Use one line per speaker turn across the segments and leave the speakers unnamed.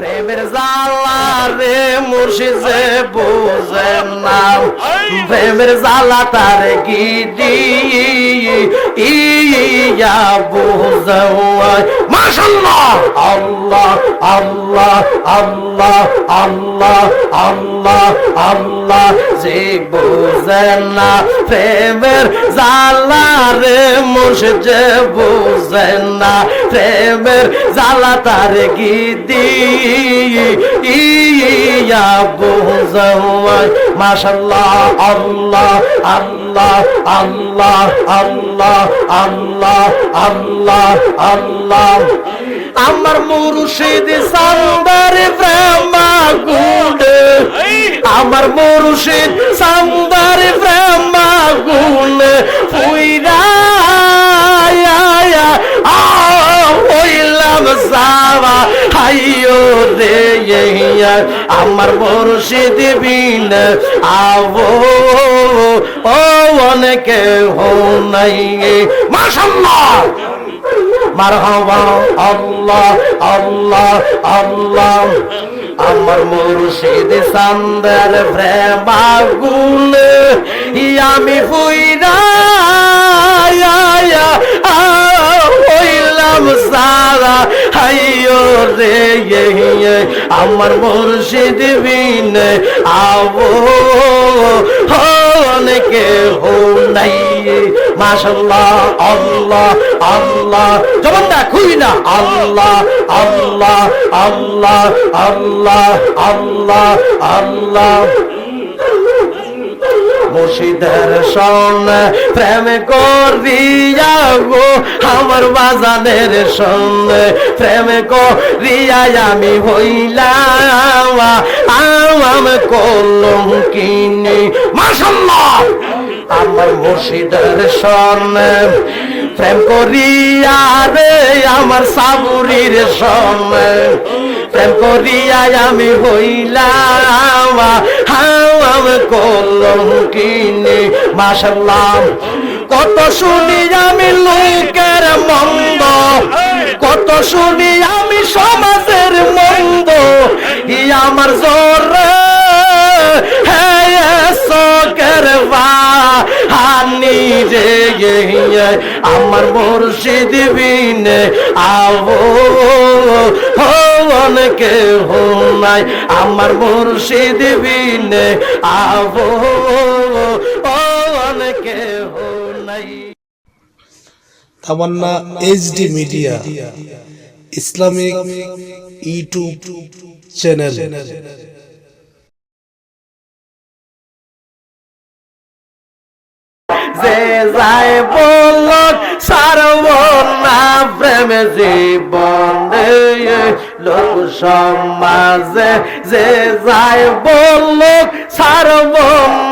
প্রেমের জালা রে মুর্শিদ যে বুঝে না প্রেমের জালা তার গিদি ইয়া বুঝাওয়াই মাশাআল্লাহ আল্লাহ আল্লাহ আল্লাহ আল্লাহ আল্লাহ আল্লাহ যে বুঝে না প্রেমের জালা রে মুর্শিদ যে বুঝে না প্রেমের জালা তার গিদি ইয়া বুঝাওয়াই মাশাআল্লাহ, আল্লাহ আল্লাহ আল্লাহ আল্লাহ আল্লাহ আল্লাহ আল্লাহ। আমার মুরুশিদ সান্দার ব্রহ্মা গুণে, আমার মুরুশিদ সান্দার ব্রহ্মা গুণে ফুইরা সাবা হাইও রে আমার মুর্শিদ বিন আবো। ও অনেকে হো নাই। মাশাল্লাহ মারহাবা, আল্লাহ আল্লাহ আল্লাহ। আমার মুর্শিদ সান্দার প্রেমাগুন আমি ফুইরা হইলাম সারা হাইও রে আমার মুর্শিদ বিন আবো অনেকে হো নাই। মাশাল্লাহ, আল্লাহ আল্লাহ যেমন দেখুই না? আল্লাহ আল্লাহ আল্লাহ আল্লাহ আল্লাহ আল্লাহ। মুর্শিদের সন প্রেম করিয়া গো আমার বাজানের সন প্রেম করিয়া আমি হইলাম আম কলম কিনি। আমার মুর্শিদের সন প্রেম করিয়া রে আমার সাবুরির সন প্রেম করিয়া আমি হইলাম কলম কিনে মাসাল্লাহ কত শুনি আমি লোকের মন্দ, কত শুনি আমি সমাজের মন্দ। আমার জোর হানি রে আমার মুর্শিদ বিনে আবো অনেকে হো নাই। আমার মুর্শিদ বিনে আবো অনেকে হো নাই।
Tamanna HD media Islamic YouTube channel.
যে যায় বলল সারব না প্রেম জীবন লোক সমাজে। যে যায় বলল সারব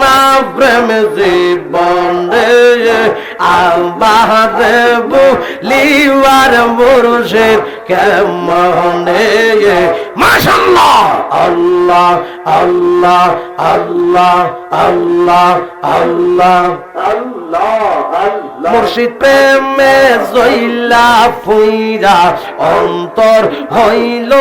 না প্রেম জীবন আল্লাহ দেব মুর্শিদ কেমনে মাশাল্লাহ আল্লাহ আল্লাহ আল্লাহ আল্লাহ আল্লাহ আল্লাহ মুর্শিদ প্রেমে জইলা ফুইরা অন্তর হইল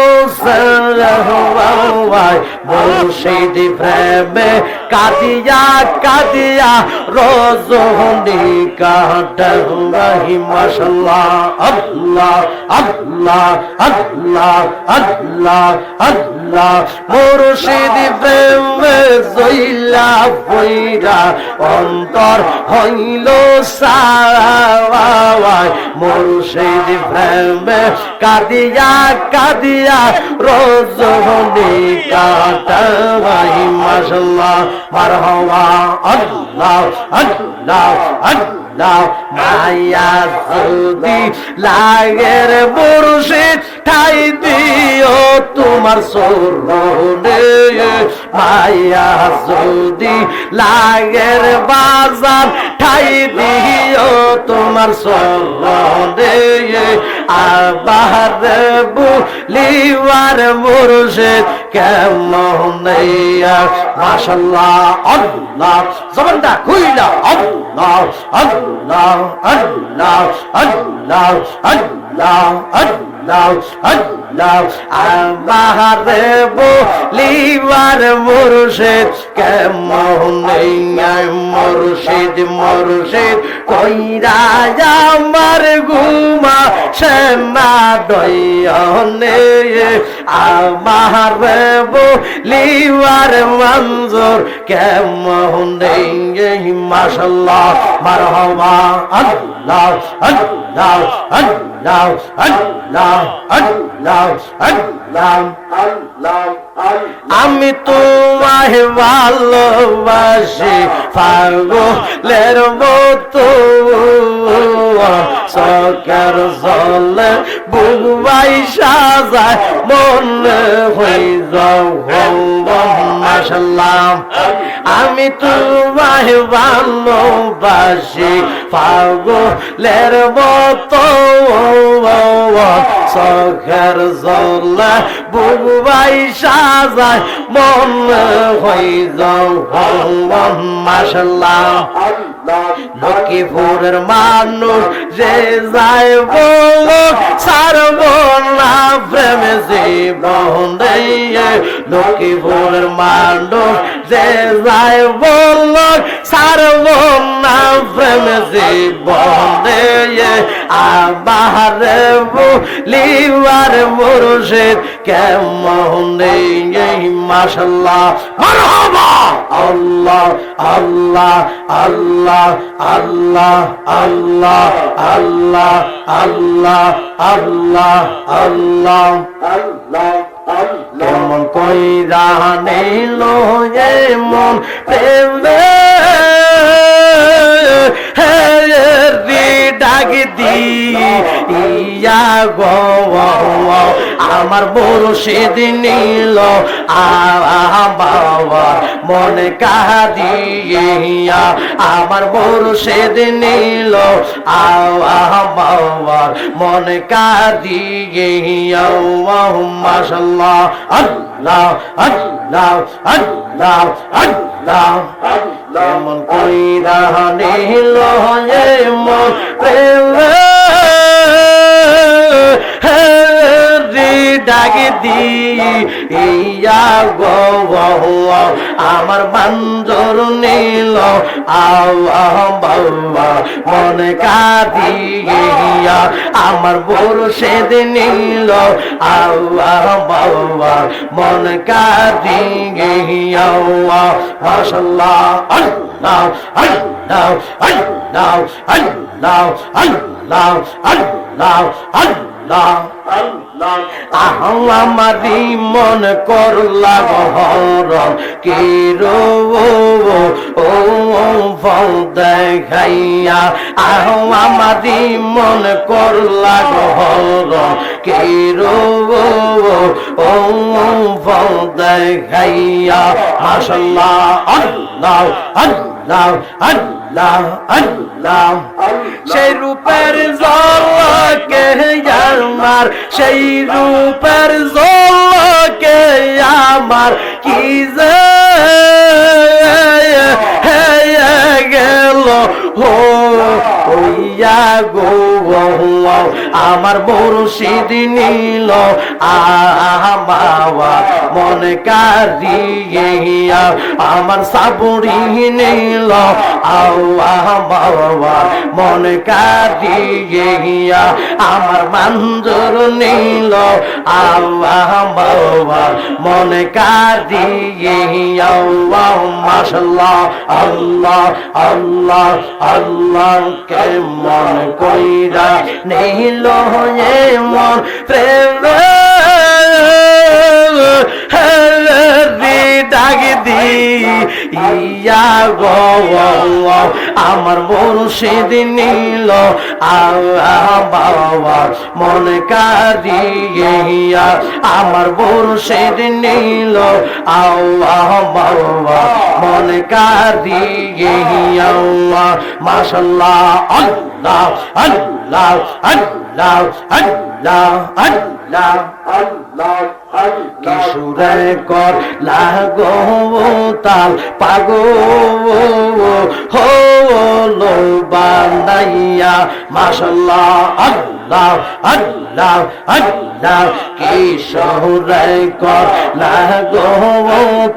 মুর্শিদ প্রেমে কাদিয়া কাদিয়া রজনী কাটাই মাশাল্লাহ, আল্লাহ আল্লাহ আল্লাহ আল্লাহ আল্লাহ। মুর্শিদ প্রেমে জইলা ফুইরা অন্তর হইল সাওয়ায় মুর্শিদ প্রেমে কাদিয়া কাদিয়া রজনী কাটাই মাশাল্লাহ মায়া লাগের মুর্শিদ, ঠাই দিও তোমার সরণে। মায়া যদি লাগের বাজার, ঠাই দিও তোমার সরণে। আবার লিবার মুর্শিদ কেমন মাশাল্লাহ আল্লাহ জবানটা খুইলা আল্লাহ আল্লাহ আল্লাহ আল্লাহ আল্লাহ আল্লাহ আল্লাহ। আমার বলিবার মুর্শিদ, কেমন মুর্শিদ মুর্শিদ। কইরা আমার ঘুমা সেনা দয়নে, আমার বলিবার মঞ্জুর কেমন মাশাল্লাহ মারহাবা আল্লাহ আল্লাহ আল্লাহ আল্লাহ আল্লাহ আল্লাহ। আমি তোমায় ভালোবাসি পাগলের মতো। সকার জলে বুবাই সাজায় মনে হয়ে যাও মাসাল্লাম আমি তোমায় ভালোবাসি পাগলের মতো সখের জলে বুবাই সাজায় মন হয়ে যাও মাসাল্লাহ লক্ষ্মীপুরের মানুষ যে যায় বল সারব না প্রেমে জীবন লক্ষ্মীপুরের মানুষ যে যায় বল সারব না প্রেমে জীবন আমার লিবার মুর্শিদ কেমন মাসাল্লাহ মারহাবা! আল্লাহ আল্লাহ আল্লাহ আল্লাহ আল্লাহ আল্লাহ আল্লাহ আল্লাহ। আল্লাহ। কেমন কইরা নিল মন প্রেম। হে দি ইয়া গো আমার মুর্শিদ নীল বাবা, মনে কাদিয়া। আমার মুর্শিদ নীল বাবা, মনে কাদিয়া। মাশাল্লাহ আল্লাহ আল্লাহ আল্লাহ আল্লাহ। কেমন কইরা নীল মন ডাকে দি ইয়া গো আমার বান্দর নীল। মনে কাদিয়া আমার বড় সেদ নীল। বাবা, মন কাদিয়া মাশাল্লাহ আল্লাহ আল্লাহ আল্লাহ আল্লাহ আল্লাহ আল্লাহ আল্লাহ। আমারি মন করলা গহরম কে রো ও ফল দেখাইয়া। আহ মন করলা গহরম কে রো ও ফল দেখাইয়া। মাশাল্লাহ, আল্লাহ আল্লাহ আল্লাহ। আল্লাহ সেই রূপের জলকে আমার, সেই রূপের জলকে আমার। কি যে গেল হো, হইয়া গো আমার মুর্শিদ নীল বাবা মনে কারিয়া আমার সাবুরি নীল বাবা মনে কারিয়া আমার মাঞ্জুর নীল বাবা মনে কারিয়া মাশাল্লাহ আল্লাহ আল্লাহ আল্লাহ কে মন কইরা নীল হয়ে মন প্রেম আমার মুর্শিদ সেদিন নিল মন কারিয়া আমার সেদিন নিল বাবা মন কারিয়া মাসাল্লাহ আল্লাহ আল্লাহ আল্লাহ আল্লাহ আল্লাহ। কিশোরে কর লাগো তাল পাগো হলো বান্দাইয়া মাশাল্লাহ আল্লাহ। আল্লাহ আল্লাহ কিশোরে কর লাগো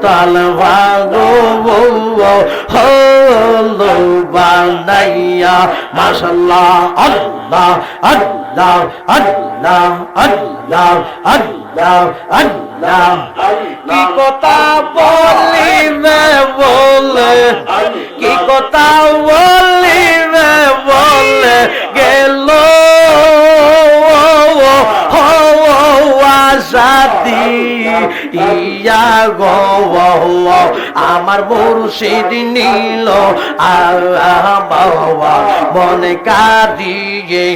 তাল পাগো হলো বান্দাইয়া মাশাল্লাহ আল্লাহ আল্লাহ আল্লাহ আল্লাহ আল্লাহ আল্লাহ। কি কথা বলিবে বলে, কি কথা বলিবে বলে গেল oh, oh, আশাদি ইয়া গো আমার মুর্শিদ নীল বাবা, মনে কাঁদিয়ে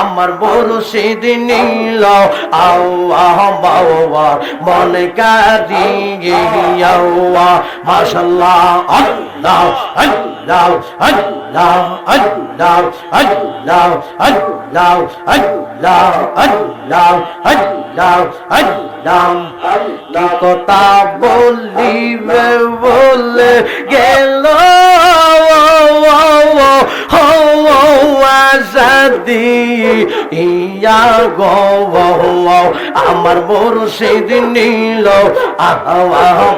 আমার মুর্শিদ নীল বাবা, মনে কাঁদিয়ে মাশাল্লাহ আল্লাহ আল্লাহ আল্লাহ আল্লাহ আল্লাহ আল্লাহ আল্লাহ আল্লাহ আল্লাহ আল্লাহ কি কথা বলিবে বলে গেল আজাদি, ইয়া গো আমার মুর্শিদ নীল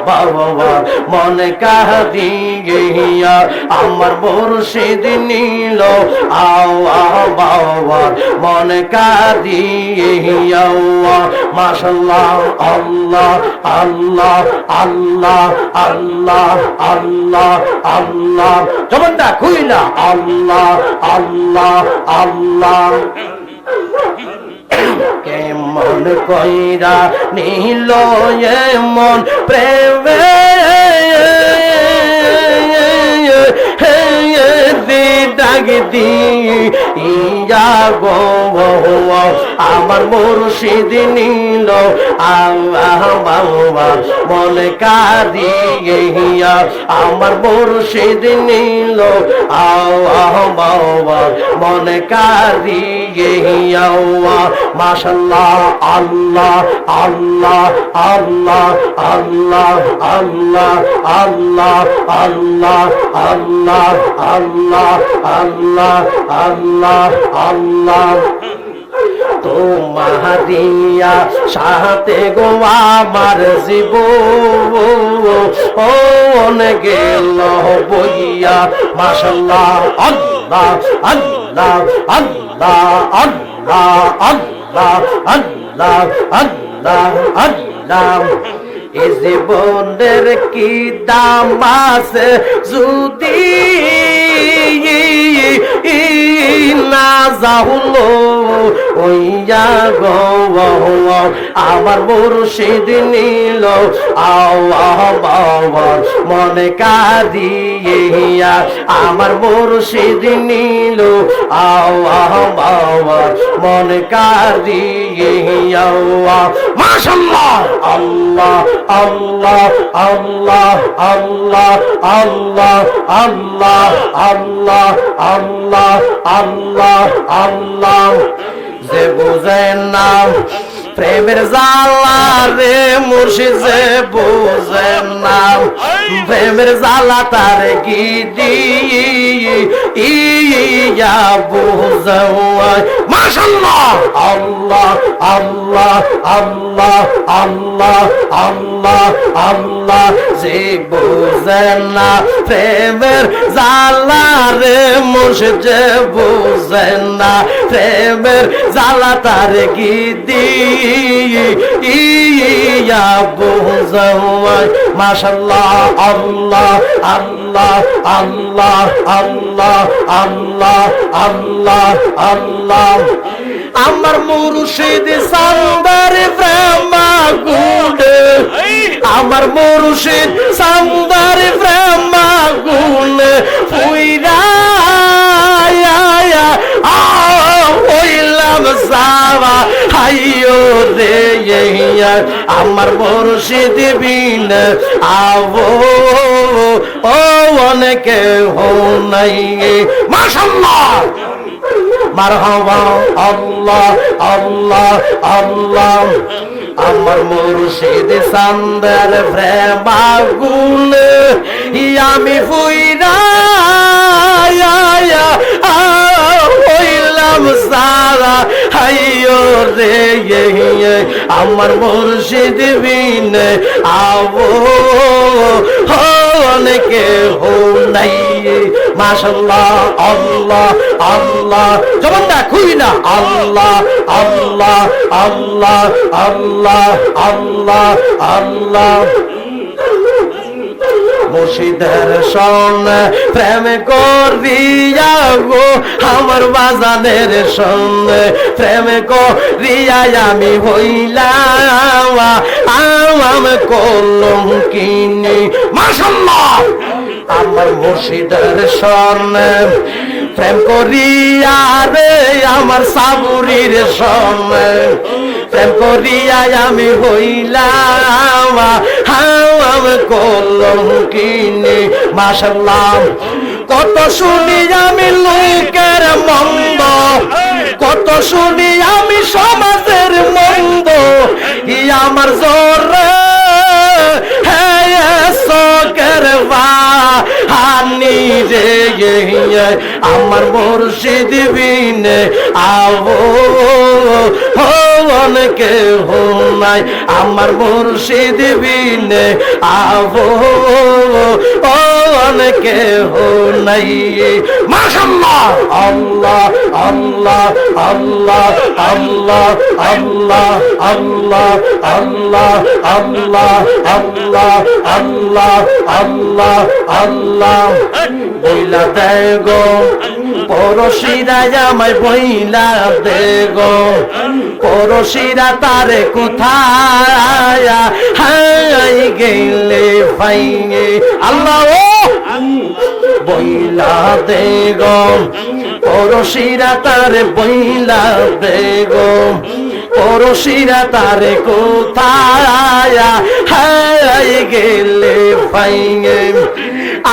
বাবা মনে কাহি গিয়া আমার মুর্শিদ নীল আহ বাবা মনে কাদি মাশাল্লাহ আল্লাহ আল্লাহ আল্লাহ আল্লাহ আল্লাহ আল্লাহ যেমনটা খুইলা, আল্লাহ আল্লাহ আল্লাহ। কেমন কইরা নীল মন প্রেমে? দিদাগ দি ইয়া গো আমার মুর্শিদ নীল আল্লাহ বাবা মনে কাঁদিয়া আমার মুর্শিদ নীল আল্লাহ বাবা মনে কাঁদিয়া মাশাল্লাহ আল্লাহ আল্লাহ আল্লাহ আল্লাহ আল্লাহ আল্লাহ আল্লাহ আল্লাহ আল্লাহ আল্লাহ আল্লাহ আল্লাহ তোমারিয়া, সাথে গো আমার জীব ওন গেল বইয়া, মাশাল্লাহ, আল্লাহ আল্লাহ আল্লাহ আল্লাহ আল্লাহ আল্লাহ আল্লাহ আল্লাহ। এ জীবনের কি দাম আছে যদি না যাহুলো ওইয়া গো আমার মুর্শিদ নীল বাবার মনে কাঁদিয়া আমার মুর্শিদ নীল বাবার মনে কাঁদিয়া মাশাল্লাহ আল্লাহ আল্লাহ আল্লাহ আল্লাহ আল্লাহ আল্লাহ আল্লাহ আল্লাহ আল্লাহ আল্লাহ। যে বুঝে না প্রেমের জালা রে মুর্শিদ যে বুঝে না প্রেমের জালা তার গিদি ইয়া বুঝাওয়াই মাশাআল্লাহ আল্লাহ আল্লাহ আল্লাহ আল্লাহ আল্লাহ আল্লাহ যে বুঝে না প্রেমের জালা রে মুর্শিদ যে বুঝে না প্রেমের জালা তার গিদি ইয়া আল্লাহ আল্লাহ আল্লাহ আল্লাহ আল্লাহ আল্লাহ আল্লাহ আমার মুর্শিদ সান্দার প্রেমা গুণে। আমার মুর্শিদ সান্দার প্রেমা গুণে ফুইরা হাইও রে আমার মুর্শিদ বিন আবো। ও অনেকে হো নাই। মাশাল্লাহ মারহাবা আল্লাহ আল্লাহ আল্লাহ। আমার মুর্শিদ সান্দার প্রেমাগুল আমি ফুইরা হইলাম সারা হাইও রে আমার মুর্শিদ বিন আবো। অনেকে হো নাই, মাশাল্লাহ, আল্লাহ আল্লাহ যেমন দেখুই না, আল্লাহ আল্লাহ আল্লাহ আল্লাহ আল্লাহ আল্লাহ। মুর্শিদের সঙ্গে প্রেম করিয়া গো আমার বাজানের সঙ্গে প্রেম করিয়া আমি হইলাম, আমার কলম কিনি। আমার মুর্শিদের সঙ্গে প্রেম করিয়া রে, আমার সাবুরির সঙ্গে প্রেম করিয়া আমি হইলাম হাম কলম কিনে। মাসাল্লাহ কত শুনি আমি লোকের মন্দ। কত শুনি আমি সমাজের মন্দ। ই আমার জোর? হ্যাঁ সকের বা হানি রে আমার মুর্শিদ বিনে আবো অনেকে হো নাই আমার মুর্শিদ বিনে আবো অনেকে হো নাই মাশাল্লাহ আল্লাহ আল্লাহ আল্লাহ আল্লাহ আল্লাহ আল্লাহ আল্লাহ আল্লাহ আল্লাহ আল্লাহ আল্লাহ আল্লাহ বইলা দেগো পরশিরা আমায় বইলা দেগো পরশিরা তারে কোথায় হাই গেলে ফাইনে আল্লাহ বইলা দেগো পরশিরা তারে বইলা দেগো পরশিরা তারে কোথায় হাই গেলে ফাইনে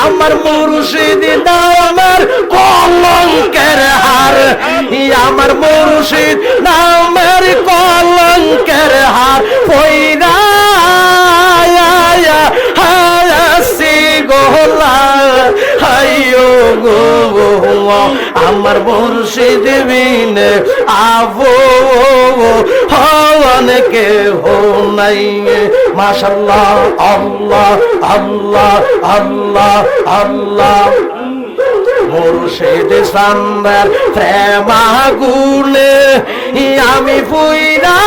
আমার মুর্শিদ দাও আমার কলঙ্কের হার। আমার মুর্শিদ দাও আমার কলঙ্কের হার। পয়না গো আমার মুর্শিদ বিন আবো হওয়ানকে হো নাই। মাশাল্লাহ আল্লাহ আল্লাহ আল্লাহ আল্লাহ। মুর্শিদ সাম্বার প্রেমাগুলে আমি ফুইরা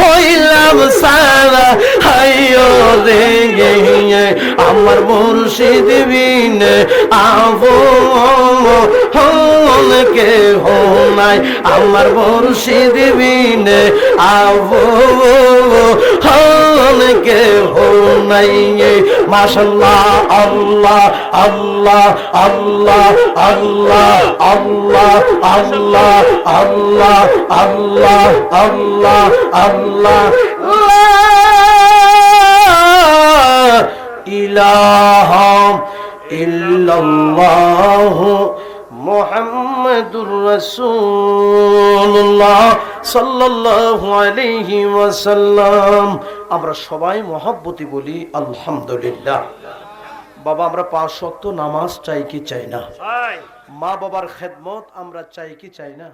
হইলাম সারা হাইও রে আমার মুর্শিদ বিন আবো হনকে হো নাই। আমার মুর্শিদ বিন আবো হনকে হো নাই। মাশাল্লাহ, আল্লাহ আল্লাহ আল্লাহ আল্লাহ আল্লাহ আল্লাহ আল্লাহ আল্লাহ আল্লাহ আল্লাহ ইলাহা ইল্লাল্লাহ মুহাম্মাদুর রাসূলুল্লাহ সাল্লাল্লাহু আলাইহি ওয়াসাল্লাম। আমরা সবাই মহব্বতি বলি আলহামদুলিল্লাহ। বাবা আমরা পাঁচ ওয়াক্ত নামাজ চাই কি চাই না? মা বাবার খেদমত আমরা চাই কি চাই না?